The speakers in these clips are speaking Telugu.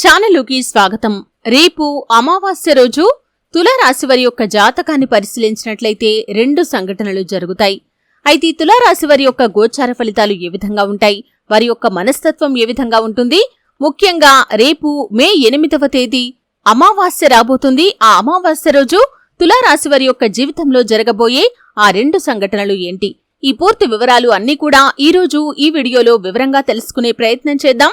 ఛానలుకి స్వాగతం. రేపు అమావాస్య రోజు తులారాశి వారి యొక్క జాతకాన్ని పరిశీలించినట్లయితే రెండు సంఘటనలు జరుగుతాయి. అయితే తులారాశి వారి యొక్క గోచార ఫలితాలు ఏ విధంగా ఉంటాయి? వారి యొక్క మనస్తత్వం ఏ విధంగా ఉంటుంది? ముఖ్యంగా రేపు మే ఎనిమిదవ తేదీ అమావాస్య రాబోతుంది. ఆ అమావాస్య రోజు తులారాశి వారి యొక్క జీవితంలో జరగబోయే ఆ రెండు సంఘటనలు ఏంటి? ఈ పూర్తి వివరాలు అన్నీ కూడా ఈ రోజు ఈ వీడియోలో వివరంగా తెలుసుకునే ప్రయత్నం చేద్దాం.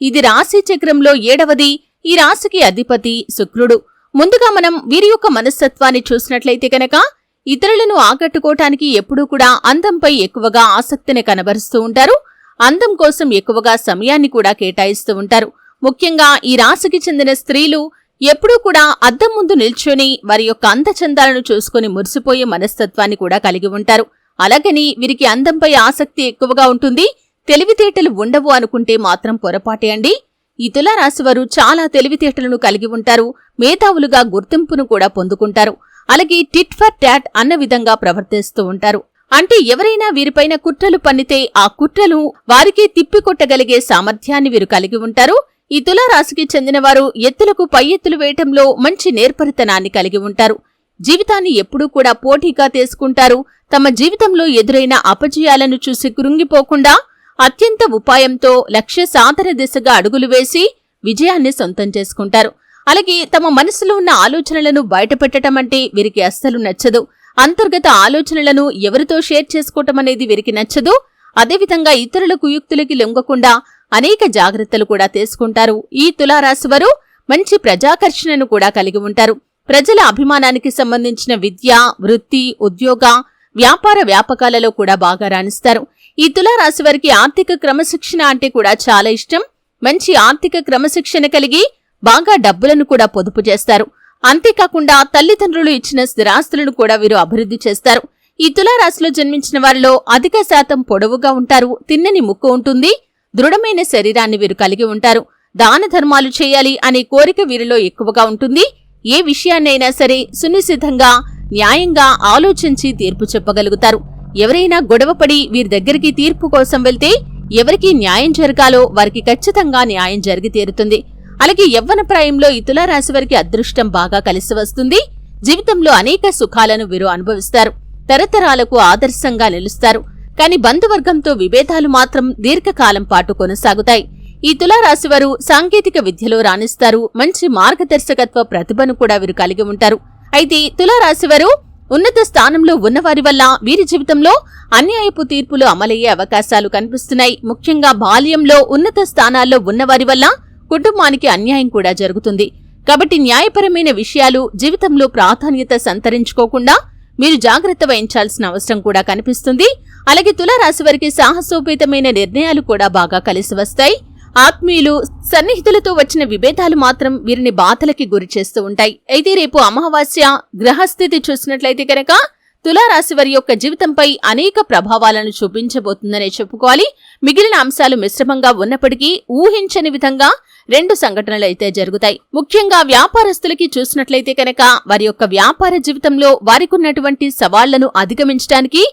ఇది రాశి చక్రంలో ఏడవది. ఈ రాశికి అధిపతి శుక్రుడు. ముందుగా మనం వీరి యొక్క మనస్తత్వాన్ని చూసినట్లయితే కనుక ఇతరులను ఆకట్టుకోవటానికి ఎప్పుడూ కూడా అందంపై ఎక్కువగా ఆసక్తిని కనబరుస్తూ ఉంటారు. అందం కోసం ఎక్కువగా సమయాన్ని కూడా కేటాయిస్తూ ఉంటారు. ముఖ్యంగా ఈ రాశికి చెందిన స్త్రీలు ఎప్పుడూ కూడా అద్దం ముందు నిల్చొని వారి యొక్క అందచందాలను చూసుకుని మురిసిపోయే మనస్తత్వాన్ని కూడా కలిగి ఉంటారు. అలాగని వీరికి అందంపై ఆసక్తి ఎక్కువగా ఉంటుంది. తెలివితేటలు ఉండవు అనుకుంటే మాత్రం పొరపాటే అండి. ఈ తులారాశివారు చాలా తెలివితేటలను కలిగి ఉంటారు. మేధావులుగా గుర్తింపును కూడా పొందుకుంటారు. అలాగే టిట్ ఫర్ ట్యాట్ అన్న విధంగా ప్రవర్తిస్తూ ఉంటారు. అంటే ఎవరైనా వీరిపైన కుట్రలు పన్నితే ఆ కుట్రలు వారికే తిప్పికొట్టగలిగే సామర్థ్యాన్ని వీరు కలిగి ఉంటారు. ఈ తులారాశికి చెందినవారు ఎత్తులకు పై ఎత్తులు వేయటంలో మంచి నేర్పరితనాన్ని కలిగి ఉంటారు. జీవితాన్ని ఎప్పుడూ కూడా పోటీగా తీసుకుంటారు. తమ జీవితంలో ఎదురైన అపజయాలను చూసి కృంగిపోకుండా అత్యంత ఉపాయంతో లక్ష్య సాధన దిశగా అడుగులు వేసి విజయాన్ని సొంతం చేసుకుంటారు. అలాగే తమ మనసులో ఉన్న ఆలోచనలను బయటపెట్టడం అంటే వీరికి అస్సలు నచ్చదు. అంతర్గత ఆలోచనలను ఎవరితో షేర్ చేసుకోవటం అనేది వీరికి నచ్చదు. అదేవిధంగా ఇతరుల కుయుక్తులకి లొంగకుండా అనేక జాగ్రత్తలు కూడా తీసుకుంటారు. ఈ తులారాశివారు మంచి ప్రజాకర్షణను కూడా కలిగి ఉంటారు. ప్రజల అభిమానానికి సంబంధించిన విద్య వృత్తి ఉద్యోగ వ్యాపార వ్యాపకాలలో కూడా బాగా రాణిస్తారు. ఈ తులారాశి వారికి ఆర్థిక క్రమశిక్షణ అంటే కూడా చాలా ఇష్టం. మంచి ఆర్థిక క్రమశిక్షణ కలిగి బాగా డబ్బులను కూడా పొదుపు చేస్తారు. అంతేకాకుండా తల్లిదండ్రులు ఇచ్చిన స్థిరాస్తులను కూడా వీరు అభివృద్ధి చేస్తారు. ఈ తులారాశిలో జన్మించిన వారిలో అధిక శాతం పొడవుగా ఉంటారు. తిన్నని ముక్కు ఉంటుంది. దృఢమైన శరీరాన్ని వీరు కలిగి ఉంటారు. దాన ధర్మాలు చేయాలి అనే కోరిక వీరిలో ఎక్కువగా ఉంటుంది. ఏ విషయాన్నైనా సరే సునిశ్చితంగా న్యాయంగా ఆలోచించి తీర్పు చెప్పగలుగుతారు. ఎవరైనా గొడవపడి వీరి దగ్గరికి తీర్పు కోసం వెళ్తే ఎవరికి న్యాయం జరగాలో వారికి ఖచ్చితంగా న్యాయం జరిగి తీరుతుంది. అలాగే యవ్వన ప్రాయంలో ఈ తులారాశి వారికి అదృష్టం బాగా కలిసి వస్తుంది. జీవితంలో అనేక సుఖాలను వీరు అనుభవిస్తారు. తరతరాలకు ఆదర్శంగా నిలుస్తారు. కాని బంధువర్గంతో విభేదాలు మాత్రం దీర్ఘకాలం పాటు కొనసాగుతాయి. ఈ తులారాశివారు సాంకేతిక విద్యలో రాణిస్తారు. మంచి మార్గదర్శకత్వ ప్రతిభను కూడా వీరు కలిగి ఉంటారు. అయితే తులారాశివారు ఉన్నత స్థానంలో ఉన్నవారి వల్ల వీరి జీవితంలో అన్యాయపు తీర్పులు అమలయ్యే అవకాశాలు కనిపిస్తున్నాయి. ముఖ్యంగా బాల్యంలో ఉన్నత స్థానాల్లో ఉన్నవారి వల్ల కుటుంబానికి అన్యాయం కూడా జరుగుతుంది. కాబట్టి న్యాయపరమైన విషయాలు జీవితంలో ప్రాధాన్యత సంతరించుకోకుండా మీరు జాగ్రత్త వహించాల్సిన అవసరం కూడా కనిపిస్తుంది. అలాగే తులారాశి వారికి సాహసోపేతమైన నిర్ణయాలు కూడా బాగా కలిసి వస్తాయి. ఆత్మీయులు సన్నిహితులతో వచ్చిన విభేదాలు మాత్రం వీరిని బాధలకి గురి చేస్తూ ఉంటాయి. అయితే రేపు అమావాస్య గ్రహస్థితి చూసినట్లయితే కనుక తులారాశి వారి యొక్క జీవితంపై అనేక ప్రభావాలను చూపించబోతుందనే చెప్పుకోవాలి. మిగిలిన అంశాలు మిశ్రమంగా ఉన్నప్పటికీ ఊహించని విధంగా రెండు సంఘటనలు అయితే జరుగుతాయి. ముఖ్యంగా వ్యాపారస్తులకి చూసినట్లయితే కనుక వారి యొక్క వ్యాపార జీవితంలో వారికున్నటువంటి సవాళ్ళను అధిగమించడానికి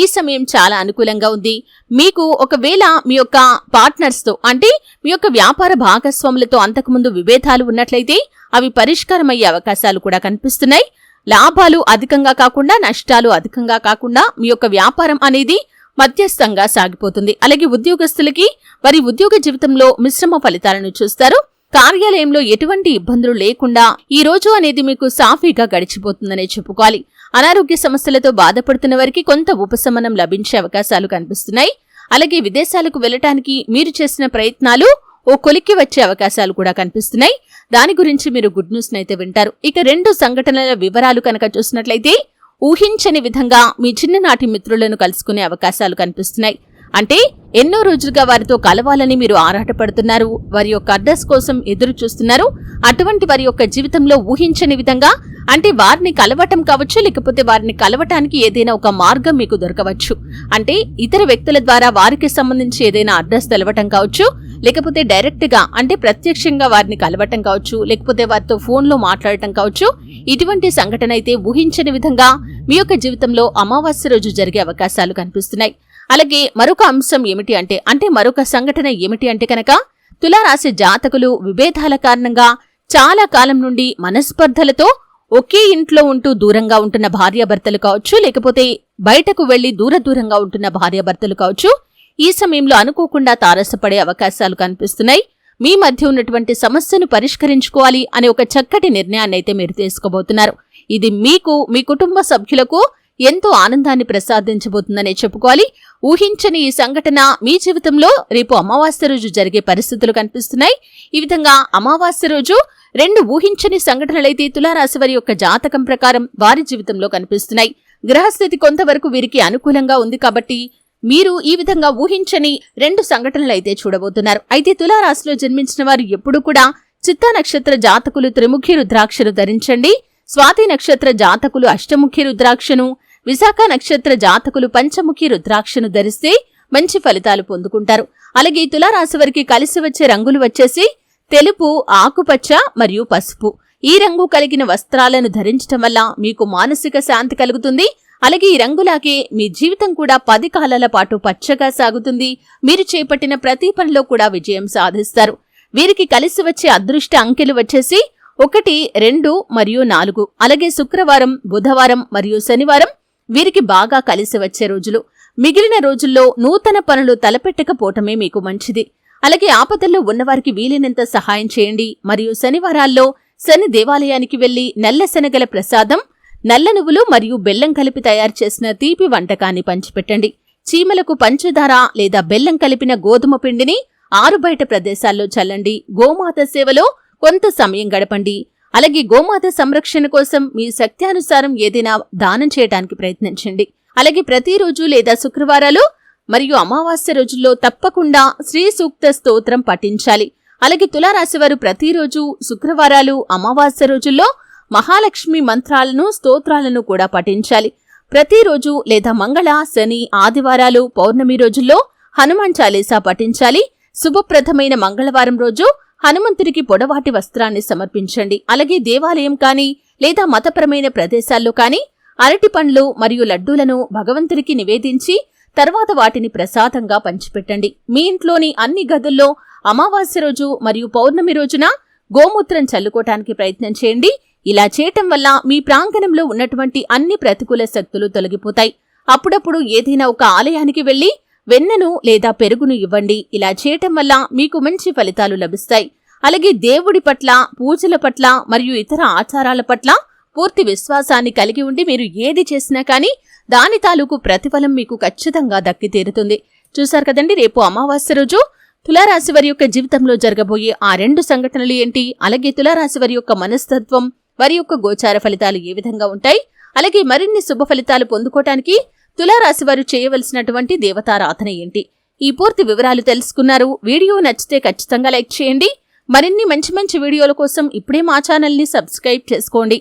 ఈ సమయం చాలా అనుకూలంగా ఉంది. మీకు ఒకవేళ మీ యొక్క పార్ట్నర్స్తో అంటే మీ యొక్క వ్యాపార భాగస్వాములతో అంతకుముందు విభేదాలు ఉన్నట్లయితే అవి పరిష్కారమయ్యే అవకాశాలు కూడా కనిపిస్తున్నాయి. లాభాలు అధికంగా కాకుండా నష్టాలు అధికంగా కాకుండా మీ యొక్క వ్యాపారం అనేది మధ్యస్థంగా సాగిపోతుంది. అలాగే ఉద్యోగస్తులకి వారి ఉద్యోగ జీవితంలో మిశ్రమ ఫలితాలను చూస్తారు. కార్యాలయంలో ఎటువంటి ఇబ్బందులు లేకుండా ఈ రోజు అనేది మీకు సాఫీగా గడిచిపోతుందనే చెప్పుకోవాలి. అనారోగ్య సమస్యలతో బాధపడుతున్న వారికి కొంత ఉపశమనం లభించే అవకాశాలు కనిపిస్తున్నాయి. అలాగే విదేశాలకు వెళ్ళటానికి మీరు చేసిన ప్రయత్నాలు ఓ కొలిక్కి వచ్చే అవకాశాలు కూడా కనిపిస్తున్నాయి. దాని గురించి మీరు గుడ్ న్యూస్ అయితే వింటారు. ఇక రెండు సంఘటనల వివరాలు కనుక చూసినట్లయితే ఊహించని విధంగా మీ చిన్ననాటి మిత్రులను కలుసుకునే అవకాశాలు కనిపిస్తున్నాయి. అంటే ఎన్నో రోజులుగా వారితో కలవాలని మీరు ఆరాటపడుతున్నారు. వారి యొక్క అడ్రస్ కోసం ఎదురు చూస్తున్నారు. అటువంటి వారి యొక్క జీవితంలో ఊహించని విధంగా అంటే వారిని కలవటం కావచ్చు లేకపోతే వారిని కలవటానికి ఏదైనా ఒక మార్గం మీకు దొరకవచ్చు. అంటే ఇతర వ్యక్తుల ద్వారా వారికి సంబంధించి ఏదైనా అడ్రస్ తెలవటం కావచ్చు లేకపోతే డైరెక్ట్గా అంటే ప్రత్యక్షంగా వారిని కలవటం కావచ్చు లేకపోతే వారితో ఫోన్లో మాట్లాడటం కావచ్చు ఇటువంటి సంఘటన అయితే ఊహించని విధంగా మీ యొక్క జీవితంలో అమావాస్య రోజు జరిగే అవకాశాలు కనిపిస్తున్నాయి. అలాగే మరొక అంశం ఏమిటి అంటే అంటే మరొక సంఘటన ఏమిటి అంటే కనుక తులారాశి జాతకులు విభేదాల కారణంగా చాలా కాలం నుండి మనస్పర్ధలతో ఒకే ఇంట్లో ఉంటూ దూరంగా ఉంటున్న భార్యాభర్తలు కావచ్చు లేకపోతే బయటకు వెళ్ళి దూర దూరంగా ఉంటున్న భార్యాభర్తలు కావచ్చు ఈ సమయంలో అనుకోకుండా తారసపడే అవకాశాలు కనిపిస్తున్నాయి. మీ మధ్య ఉన్నటువంటి సమస్యను పరిష్కరించుకోవాలి అనే ఒక చక్కటి నిర్ణయాన్ని అయితే మీరు తీసుకోబోతున్నారు. ఇది మీకు మీ కుటుంబ సభ్యులకు ఎంతో ఆనందాన్ని ప్రసాదించబోతుందనే చెప్పుకోవాలి. ఊహించని ఈ సంఘటన మీ జీవితంలో రేపు అమావాస్య రోజు జరిగే పరిస్థితులు కనిపిస్తున్నాయి. ఈ విధంగా అమావాస్య రోజు రెండు ఊహించని సంఘటనలైతే తులారాశి వారి యొక్క జాతకం ప్రకారం వారి జీవితంలో కనిపిస్తున్నాయి. గ్రహస్థితి కొంతవరకు వీరికి అనుకూలంగా ఉంది కాబట్టి మీరు ఈ విధంగా ఊహించని రెండు సంఘటనలు అయితే చూడబోతున్నారు. అయితే తులారాశిలో జన్మించిన వారు ఎప్పుడు కూడా చిత్తా నక్షత్ర జాతకులు త్రిముఖి రుద్రాక్షను ధరించండి. స్వాతి నక్షత్ర జాతకులు అష్టముఖి రుద్రాక్షను విశాఖ నక్షత్ర జాతకులు పంచముఖి రుద్రాక్షను ధరిస్తే మంచి ఫలితాలు పొందుకుంటారు. అలాగే తులారాశి వారికి కలిసి వచ్చే రంగులు వచ్చేసి తెలుపు ఆకుపచ్చ మరియు పసుపు. ఈ రంగు కలిగిన వస్త్రాలను ధరించటం వల్ల మీకు మానసిక శాంతి కలుగుతుంది. అలాగే ఈ రంగులాగే మీ జీవితం కూడా పది కాలాల పాటు పచ్చగా సాగుతుంది. మీరు చేపట్టిన ప్రతి పనిలో కూడా విజయం సాధిస్తారు. వీరికి కలిసి వచ్చే అదృష్ట అంకెలు వచ్చేసి ఒకటి రెండు మరియు నాలుగు. అలాగే శుక్రవారం బుధవారం మరియు శనివారం వీరికి బాగా కలిసి వచ్చే రోజులు. మిగిలిన రోజుల్లో నూతన పనులు తలపెట్టకపోవటమే మీకు మంచిది. అలాగే ఆపదల్లో ఉన్నవారికి వీలైనంత సహాయం చేయండి. మరియు శనివారాల్లో శని దేవాలయానికి వెళ్ళి నల్ల శనగల ప్రసాదం నల్ల నువ్వులు మరియు బెల్లం కలిపి తయారు చేసిన తీపి వంటకాన్ని పంచిపెట్టండి. చీమలకు పంచదార లేదా బెల్లం కలిపిన గోధుమ పిండిని ఆరుబయట ప్రదేశాల్లో చల్లండి. గోమాత సేవలో కొంత సమయం గడపండి. అలాగే గోమాత సంరక్షణ కోసం మీ శక్త్యానుసారం ఏదైనా దానం చేయడానికి ప్రయత్నించండి. అలాగే ప్రతిరోజు లేదా శుక్రవారాలు మరియు అమావాస్య రోజుల్లో తప్పకుండా శ్రీ సూక్త స్తోత్రం పఠించాలి. అలాగే తులారాశివారు ప్రతిరోజు శుక్రవారాలు అమావాస్య రోజుల్లో మహాలక్ష్మి మంత్రాలను స్తోత్రాలను కూడా పఠించాలి. ప్రతిరోజు లేదా మంగళ శని ఆదివారాలు పౌర్ణమి రోజుల్లో హనుమాన్ చాలీసా పఠించాలి. శుభప్రదమైన మంగళవారం రోజు హనుమంతుడికి పొడవాటి వస్త్రాన్ని సమర్పించండి. అలాగే దేవాలయం కానీ లేదా మతపరమైన ప్రదేశాల్లో కానీ అరటి పండ్లు మరియు లడ్డూలను భగవంతుడికి నివేదించి తర్వాత వాటిని ప్రసాదంగా పంచిపెట్టండి. మీ ఇంట్లోని అన్ని గదుల్లో అమావాస్య రోజు మరియు పౌర్ణమి రోజున గోమూత్రం చల్లుకోవటానికి ప్రయత్నం చేయండి. ఇలా చేయటం వల్ల మీ ప్రాంగణంలో ఉన్నటువంటి అన్ని ప్రతికూల శక్తులు తొలగిపోతాయి. అప్పుడప్పుడు ఏదైనా ఒక ఆలయానికి వెళ్ళి వెన్నను లేదా పెరుగును ఇవ్వండి. ఇలా చేయటం వల్ల మీకు మంచి ఫలితాలు లభిస్తాయి. అలాగే దేవుడి పట్ల పూజల పట్ల మరియు ఇతర ఆచారాల పట్ల పూర్తి విశ్వాసాన్ని కలిగి ఉండి మీరు ఏది చేసినా కానీ దాని తాలూకు ప్రతిఫలం మీకు ఖచ్చితంగా దక్కి తీరుతుంది చూశారు కదండి రేపు అమావాస్య రోజు తులారాశి వారి యొక్క జీవితంలో జరగబోయే ఆ రెండు సంఘటనలు ఏంటి? అలాగే తులారాశి వారి యొక్క మనస్తత్వం వారి యొక్క గోచార ఫలితాలు ఏ విధంగా ఉంటాయి? అలాగే మరిన్ని శుభ ఫలితాలు పొందుకోవటానికి తులారాశి వారు చేయవలసినటువంటి దేవతారాధన ఏంటి? ఈ పూర్తి వివరాలు తెలుసుకున్నారు. వీడియో నచ్చితే ఖచ్చితంగా లైక్ చేయండి. మరిన్ని మంచి మంచి వీడియోల కోసం ఇప్పుడే మా ఛానల్ని సబ్స్క్రైబ్ చేసుకోండి.